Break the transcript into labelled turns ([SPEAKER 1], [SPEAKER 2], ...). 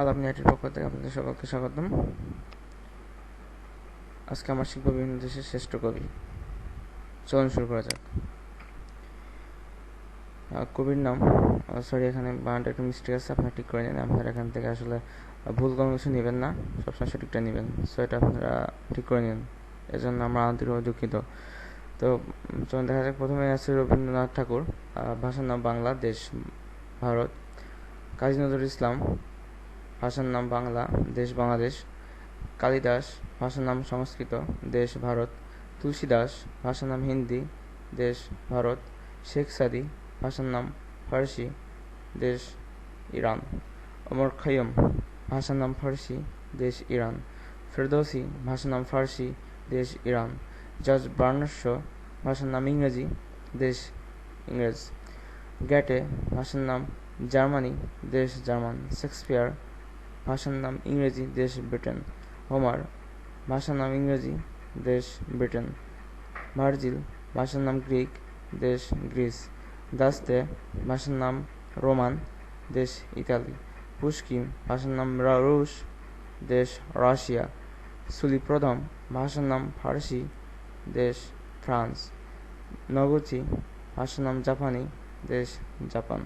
[SPEAKER 1] আলাপ নেটের পক্ষ থেকে আপনাদের সকলকে স্বাগতম। আজকে আমার শিখব বিভিন্ন দেশের শ্রেষ্ঠ কবি। চলুন শুরু করা যাক। কবির নাম সরি এখানে বানানটা একটু মিস্টেক আছে, আপনারা ঠিক করে নিন। আপনারা এখান থেকে আসলে ভুল কোনো কিছু নেবেন না, সবসময় সঠিকটা নেবেন। সো এটা আপনারা ঠিক করে নিন। এজন্য আমরা আন্তরিকভাবে দুঃখিত। তো চলুন দেখা যাক। প্রথমে আছে রবীন্দ্রনাথ ঠাকুর ভাষার নাম বাংলাদেশ ভারত। কাজী নজরুল ইসলাম ভাষার নাম বাংলা, দেশ বাংলাদেশ। কালিদাস, ভাষার নাম সংস্কৃত, দেশ ভারত। তুলসীদাস, ভাষার নাম হিন্দি, দেশ ভারত। শেখ সাদি, ভাষার নাম ফার্সি, দেশ ইরান। ওমর খৈয়ম ভাষার নাম ফার্সি, দেশ ইরান। ফেরদৌসি, ভাষার নাম ফার্সি, দেশ ইরান। জর্জ বার্নস্য ভাষার নাম ইংরেজি, দেশ ইংরেজ। গ্যাটে ভাষার নাম জার্মানি, দেশ জার্মান। শেক্সপিয়ার ভাষার নাম ইংরেজি দেশ ব্রিটেন। হোমার ভাষার নাম ইংরেজি দেশ ব্রিটেন। ভার্জিল, ভাষার নাম গ্রিক দেশ গ্রিস। দাস্তে, ভাষার নাম রোমান দেশ ইতালি। পুষ্কিন ভাষার নাম রুশ দেশ রাশিয়া। সুলি প্রথম ভাষার নাম ফার্সি দেশ ফ্রান্স। নগুচি, ভাষার নাম জাপানি দেশ জাপান।